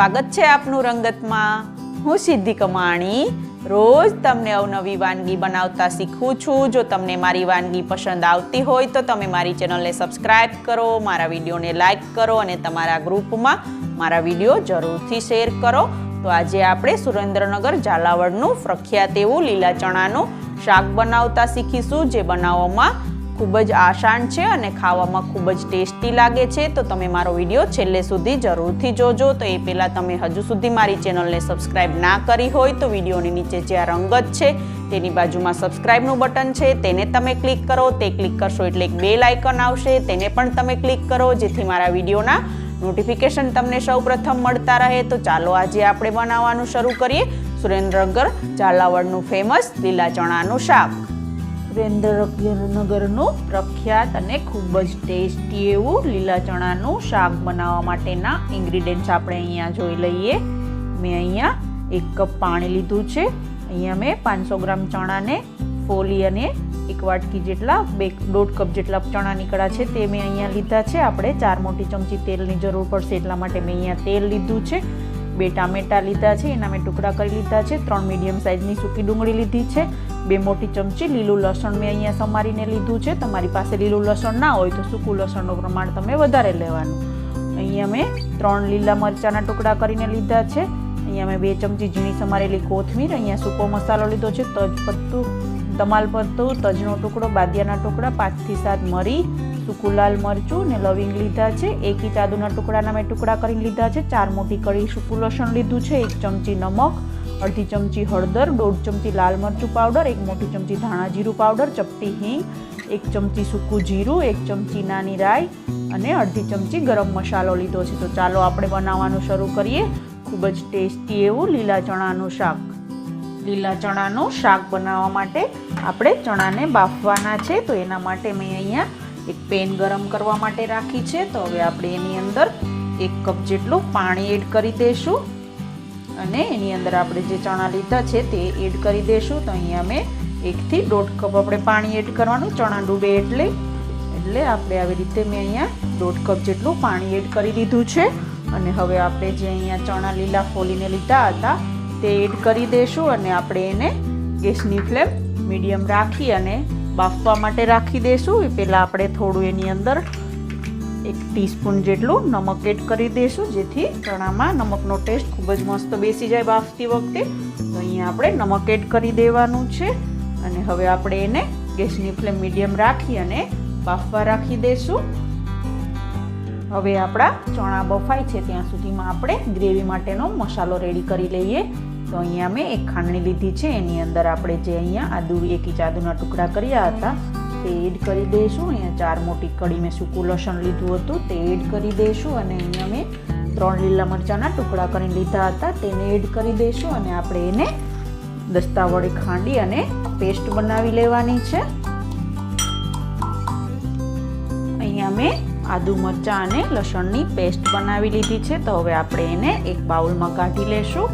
સ્વાગત છે આપનું રંગતમાં. હું સિદ્ધિ કમાણી. રોજ તમને અવનવી વાનગી બનાવતા શીખું છું. જો તમને મારી વાનગી પસંદ આવતી હોય તો તમે મારી ચેનલને સબસ્ક્રાઇબ કરો, મારા વિડીયોને લાઇક કરો અને તમારા ગ્રુપમાં મારા વીડિયો જરૂરથી શેર કરો. તો આજે આપણે સુરેન્દ્રનગર ઝાલાવાડનું પ્રખ્યાત એવું લીલા ચણાનું શાક બનાવતા શીખીશું, જે બનાવવામાં ખૂબ જ આસાન છે અને ખાવામાં ખૂબ જ ટેસ્ટી લાગે છે, તો તમે મારો વીડિયો છેલ્લે સુધી જરૂરથી જોજો. તો એ પહેલાં તમે હજુ સુધી મારી ચેનલને સબસ્ક્રાઈબ ના કરી હોય, તો વિડીયોની નીચે જે આ રંગત છે, તેની બાજુમાં સબસ્ક્રાઈબનું બટન છે, તેને તમે ક્લિક કરો. તે ક્લિક કરશો એટલે એક બેલ આઇકન આવશે, તેને પણ તમે ક્લિક કરો, જેથી મારા વિડીયોના નોટિફિકેશન તમને સૌ પ્રથમ મળતા રહે. તો ચાલો આજે આપણે બનાવવાનું શરૂ કરીએ. સુરેન્દ્રનગર ઝાલાવાડનું ફેમસ લીલા ચણાનું શાક. સુરેન્દ્રનગરનું પ્રખ્યાત અને ખૂબ જ ટેસ્ટી એવું લીલા ચણાનું શાક બનાવવા માટેના ઇન્ગ્રીડિયન્ટ્સ આપણે અહીંયા જોઈ લઈએ. મેં અહીંયા એક કપ પાણી લીધું છે. અહીંયા મેં પાંચસો ગ્રામ ચણાને ફોલી અને એક વાટકી જેટલા, બે દોઢ કપ જેટલા ચણા નીકળ્યા છે તે મેં અહીંયા લીધા છે. આપણે ચાર મોટી ચમચી તેલની જરૂર પડશે એટલા માટે મેં અહીંયા તેલ લીધું છે. બે ટામેટા લીધા છે, એના મેં ટુકડા કરી લીધા છે. ત્રણ મીડિયમ સાઇઝની સૂકી ડુંગળી લીધી છે. બે મોટી ચમચી લીલું લસણ મેં અહીંયા સમારીને લીધું છે. તમારી પાસે લીલું લસણ ના હોય તો સૂકું લસણનું પ્રમાણ તમે વધારે લેવાનું. અહીંયા મેં ત્રણ લીલા મરચાંના ટુકડા કરીને લીધા છે. અહીંયા મેં બે ચમચી ઝીણી સમારેલી કોથમીર, અહીંયા સૂકો મસાલો લીધો છે. તજ તમાલપત્તું તમાલ પત્તું, તજનો ટુકડો, બાદિયાના ટુકડા, પાંચથી સાત મરી, સૂકું લાલ મરચું ને લવિંગ લીધા છે. એક ઇંચ ટુકડાના મેં ટુકડા કરીને લીધા છે. ચાર મોટી કળી સૂકું લસણ લીધું છે. એક ચમચી નમક અડધી ચમચી હળદર, દોઢ ચમચી લાલ મરચું પાવડર, એક મોટી ચમચી ધાણા જીરું પાવડર, ચપટી હિંગ, એક ચમચી સૂકું જીરું, એક ચમચી નાની રાઈ અને અડધી ચમચી ગરમ મસાલો લીધો છે. તો ચાલો આપણે બનાવવાનું શરૂ કરીએ. ખૂબ જ ટેસ્ટી એવું લીલા ચણાનું શાક. લીલા ચણાનું શાક બનાવવા માટે આપણે ચણાને બાફવાના છે. તો એના માટે મેં અહીંયા એક પેન ગરમ કરવા માટે રાખી છે. તો હવે આપણે એની અંદર એક કપ જેટલું પાણી એડ કરી દઈશું. અને એની અંદર આપણે જે ચણા લીધા છે તે એડ કરી દઈશું તો અહીંયા મેં એકથી દોઢ કપ આપણે પાણી એડ કરવાનું, ચણા ડૂબે એટલે. એટલે આપણે આવી રીતે મેં અહીંયા દોઢ કપ જેટલું પાણી એડ કરી દીધું છે. અને હવે આપણે જે અહીંયા ચણા લીલા ફોલીને લીધા હતા તે એડ કરી દઈશું અને આપણે એને ગેસની ફ્લેમ મીડિયમ રાખી અને બાફવા માટે રાખી દઈશું એ પહેલાં આપણે થોડું એની અંદર એક ટીસ્પૂન જેટલું નમક એડ કરી દઈશું, જેથી ચણામાં નમકનો ટેસ્ટ ખૂબ જ મસ્ત બેસી જાય બાફતી વખતે. તો અહીંયા આપણે નમક એડ કરી દેવાનું છે અને હવે આપણે એને ગેસની ફ્લેમ મીડિયમ રાખી અને બાફવા રાખી દઈશું. હવે આપણા ચણા બફાય છે, ત્યાં સુધીમાં આપણે ગ્રેવી માટેનો મસાલો રેડી કરી લઈએ. તો અહીંયા મેં એક ખાંડણી લીધી છે, એની અંદર આપણે જે અહીંયા આદુ, એક ઇંચ આદુના ટુકડા કર્યા હતા તે એડ કરી દઈશું. અહીંયા ચાર મોટી કડી મેં સૂકું લસણ લીધું હતું, તે એડ કરી દઈશું અને અહીંયા મેં ત્રણ લીલા મરચાંના ટુકડા કરીને લીધા હતા, તેને એડ કરી દઈશું અને આપણે એને દસ્તા વડે ખાંડી અને પેસ્ટ બનાવી લેવાની છે. અહીંયા મેં આદુ મરચાં અને લસણની પેસ્ટ બનાવી લીધી છે, તો હવે આપણે એને એક બાઉલમાં કાઢી લેશું.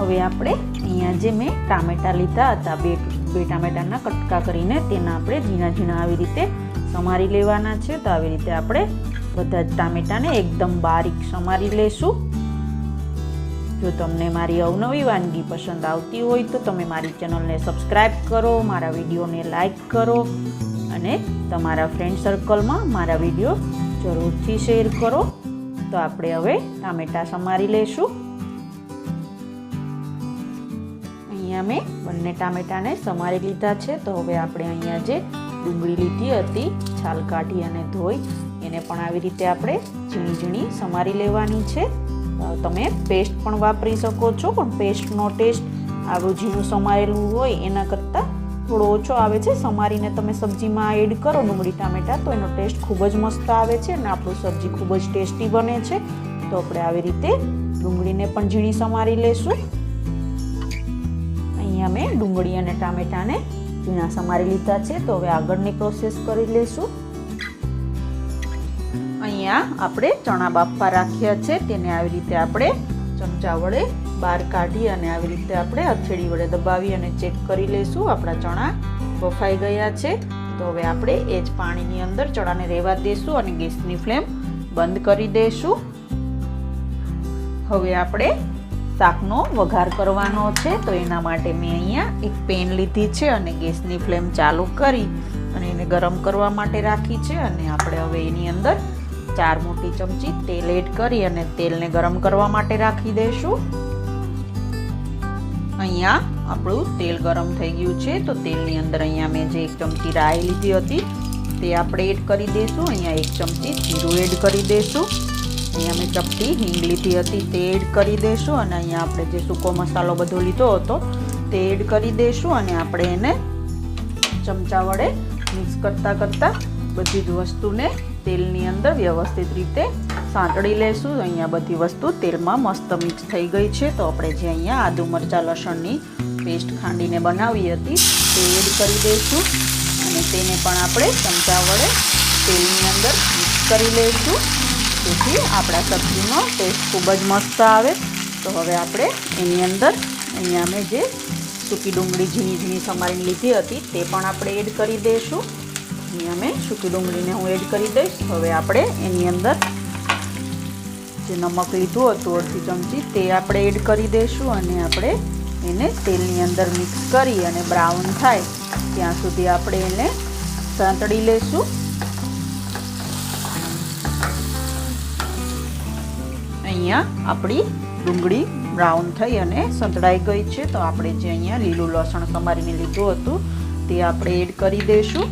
હવે આપણે અહીંયા જે મેં ટામેટાં લીધા હતા, બે બે ટામેટાના કટકા કરીને તેના આપણે ઝીણા ઝીણા આવી રીતે સમારી લેવાના છે. તો આવી રીતે આપણે બધા જ ટામેટાને એકદમ બારીક સમારી લેશું. જો તમને મારી અવનવી વાનગી પસંદ આવતી હોય તો તમે મારી ચેનલને સબસ્ક્રાઈબ કરો, મારા વિડીયોને લાઈક કરો અને તમારા ફ્રેન્ડ સર્કલમાં મારા વીડિયો જરૂરથી શેર કરો. તો આપણે હવે ટામેટાં સમારી લેશું. અહીંયા મેં બંને ટામેટાને સમારી લીધા છે. તો હવે આપણે અહીંયા જે ડુંગળી લીધી હતી, છાલ કાઢી અને ધોઈ, એને પણ આવી રીતે આપણે ઝીણી ઝીણી સમારી લેવાની છે. તમે પેસ્ટ પણ વાપરી શકો છો, પણ પેસ્ટનો ટેસ્ટ આવું ઝીણું સમારેલું હોય, એના કરતાં થોડો ઓછો આવે છે. સમારીને તમે સબ્જીમાં એડ કરો ડુંગળી, ટામેટાં, તો એનો ટેસ્ટ ખૂબ જ મસ્ત આવે છે અને આપણું સબ્જી ખૂબ જ ટેસ્ટી બને છે. તો આપણે આવી રીતે ડુંગળીને પણ ઝીણી સમારી લેશું. અહીંયા ડુંગળી અને ટામેટાને ઝીણા સમારી લીધા છે. તો હવે આગળની પ્રોસેસ કરી લઈશું. અહીંયા આપણે ચણા બાફવા રાખ્યા છે. તેને આવી રીતે આપણે ચમચા વડે બહાર કાઢી અને આવી રીતે આપણે હથેળી વડે દબાવી અને ચેક કરી લઈશું. આપણા ચણા બફાઈ ગયા છે. તો હવે આપણે એ જ પાણીની અંદર ચણાને રહેવા દઈશું અને ગેસની ફ્લેમ બંધ કરી દઈશું હવે આપણે શાકનો વઘાર કરવાનો છે, તો એના માટે મેં અહીંયા એક પેન લીધી છે અને ગેસની ફ્લેમ ચાલુ કરી અને એને ગરમ કરવા માટે રાખી છે અને આપણે હવે એની અંદર ચાર મોટી ચમચી તેલ એડ કરી અને તેલને ગરમ કરવા માટે રાખી દઈશું. અહીંયા આપણું તેલ ગરમ થઈ ગયું છે, તો તેલની અંદર અહીંયા મેં જે એક ચમચી રાઈ લીધી હતી, તે આપણે એડ કરી દઈશું. અહીંયા એક ચમચી જીરું એડ કરી દઈશું. અહીંયા મેં ચપટી, હિંગ લીધી હતી, તે એડ કરી દઈશું અને અહીંયા આપણે જે સૂકો મસાલો બધો લીધો હતો, તે એડ કરી દઈશું અને આપણે એને ચમચા વડે મિક્સ કરતાં કરતાં બધી જ વસ્તુને તેલની અંદર વ્યવસ્થિત રીતે સાંતળી લેશું. અહીંયા બધી વસ્તુ તેલમાં મસ્ત મિક્સ થઈ ગઈ છે. તો આપણે જે અહીંયા આદુ મરચાં, લસણની પેસ્ટ ખાંડીને બનાવી હતી, તે એડ કરી દઈશું અને તેને પણ આપણે ચમચા વડે તેલની અંદર મિક્સ કરી લઈશું તેથી આપણા સબ્જીનો ટેસ્ટ ખૂબ જ મસ્ત આવે. તો હવે આપણે એની અંદર, અહીંયા અમે જે સૂકી ડુંગળી ઝીણી ઝીણી સમારીને લીધી હતી તે પણ આપણે એડ કરી દઈશું. અહીંયા અમે સૂકી ડુંગળીને હું એડ કરી દઈશ. હવે આપણે એની અંદર જે નમક લીધું હતું અડધી ચમચી તે આપણે એડ કરી દઈશું અને આપણે એને તેલની અંદર મિક્સ કરી અને બ્રાઉન થાય ત્યાં સુધી આપણે એને સાંતળી લઈશું. અહીંયા આપણી ડુંગળી બ્રાઉન થઈ અને સંતળાઈ ગઈ છે. તો આપણે જે અહીંયા લીલું લસણ સમારીને લીધું હતું, તે આપણે એડ કરી દઈશું.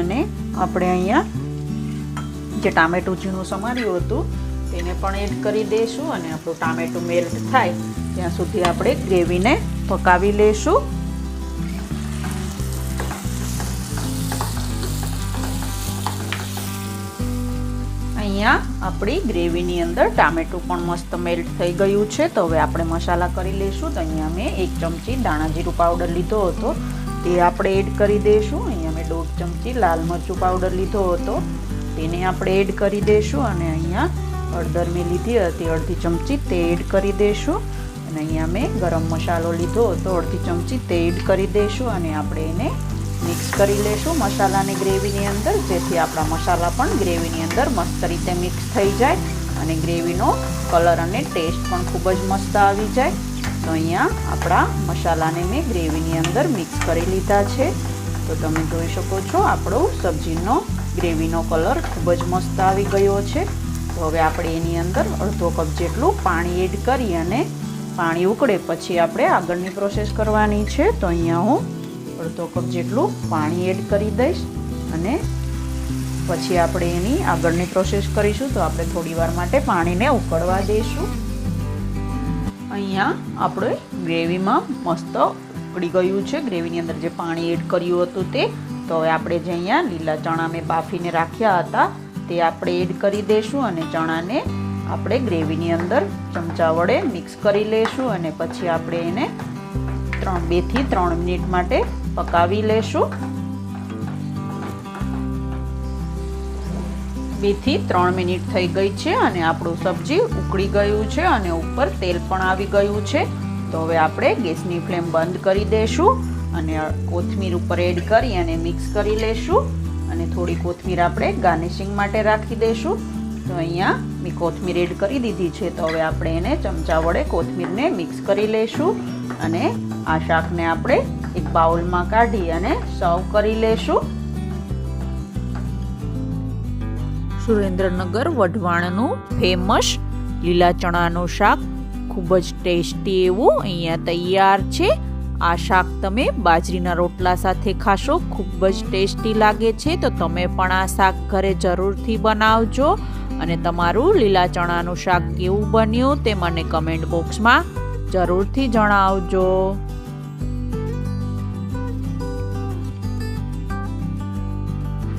અને આપણે અહીંયા જે ટામેટું ઝીણું સમાર્યું હતું, તેને પણ એડ કરી દઈશું અને આપણું ટામેટું મેલ્ટ થાય, ત્યાં સુધી આપણે ગ્રેવીને પકાવી લઈશું. અહીંયા આપણી ગ્રેવીની અંદર ટામેટું પણ મસ્ત મેલ્ટ થઈ ગયું છે. તો હવે આપણે મસાલા કરી લઈશું. તો અહીંયા મેં એક ચમચી દાણા જીરું પાવડર લીધો હતો. તે આપણે એડ કરી દઈશું. અહીંયા મેં દોઢ ચમચી લાલ મરચું પાવડર લીધો હતો. તેને આપણે એડ કરી દઈશું અને અહીંયા હળદર મેં લીધી હતી. અડધી ચમચી તે એડ કરી દઈશું. અને અહીંયા મેં ગરમ મસાલો લીધો હતો. અડધી ચમચી તે એડ કરી દઈશું અને આપણે એને મિક્સ કરી લેશું મસાલાને ગ્રેવીની અંદર. જેથી આપણા મસાલા પણ ગ્રેવીની અંદર મસ્ત રીતે મિક્સ થઈ જાય અને ગ્રેવીનો કલર અને ટેસ્ટ પણ ખૂબ જ મસ્ત આવી જાય. તો અહીંયા આપણા મસાલાને મેં ગ્રેવીની અંદર મિક્સ કરી લીધા છે. તો તમે જોઈ શકો છો આપણો સબ્જીનો ગ્રેવીનો કલર ખૂબ જ મસ્ત આવી ગયો છે. તો હવે આપણે એની અંદર અડધો કપ જેટલું પાણી એડ કરી અને પાણી ઉકળે પછી આપણે આગળની પ્રોસેસ કરવાની છે. તો અહીંયા હું અડધો કપ જેટલું પાણી એડ કરી દઈશ અને પછી આપણે એની આગળની પ્રોસેસ કરીશું તો આપણે થોડીવાર માટે પાણીને ઉકળવા દઈશું. અહીંયા આપણે ગ્રેવીમાં મસ્ત ઉકળી ગયું છે. ગ્રેવીની અંદર જે પાણી એડ કર્યું હતું તે. તો હવે આપણે જે અહીંયા લીલા ચણા મેં બાફીને રાખ્યા હતા તે આપણે એડ કરી દઈશું અને ચણાને આપણે ગ્રેવીની અંદર ચમચા વડે મિક્સ કરી લઈશું અને પછી આપણે એને ત્રણ, બેથી ત્રણ મિનિટ માટે પકાવી લેશું. બેથી ત્રણ મિનિટ થઈ ગઈ છે અને આપણું સબ્જી ઉકળી ગયું છે અને ઉપર તેલ પણ આવી ગયું છે. તો હવે આપણે ગેસની ફ્લેમ બંધ કરી દઈશું અને કોથમીર ઉપર એડ કરી અને મિક્સ કરી લેશું. અને થોડી કોથમીર આપણે ગાર્નિશિંગ માટે રાખી દઈશું તો અહીંયા મેં કોથમીર એડ કરી દીધી છે. તો હવે આપણે એને ચમચા વડે કોથમીરને મિક્સ કરી લઈશું અને આ શાકને આપણે એક બાઉલમાં કાઢી અને સર્વ કરી લેશું. સુરેન્દ્રનગર વઢવાણનું ફેમસ લીલા ચણાનું શાક ખૂબ જ ટેસ્ટી એવું અહીંયા તૈયાર છે. આ શાક તમે બાજરીના રોટલા સાથે ખાશો, ખૂબ જ ટેસ્ટી લાગે છે. તો તમે પણ આ શાક ઘરે જરૂરથી બનાવજો અને તમારું લીલા ચણાનું શાક કેવું બન્યું તે મને કમેન્ટ બોક્સમાં જરૂરથી જણાવજો.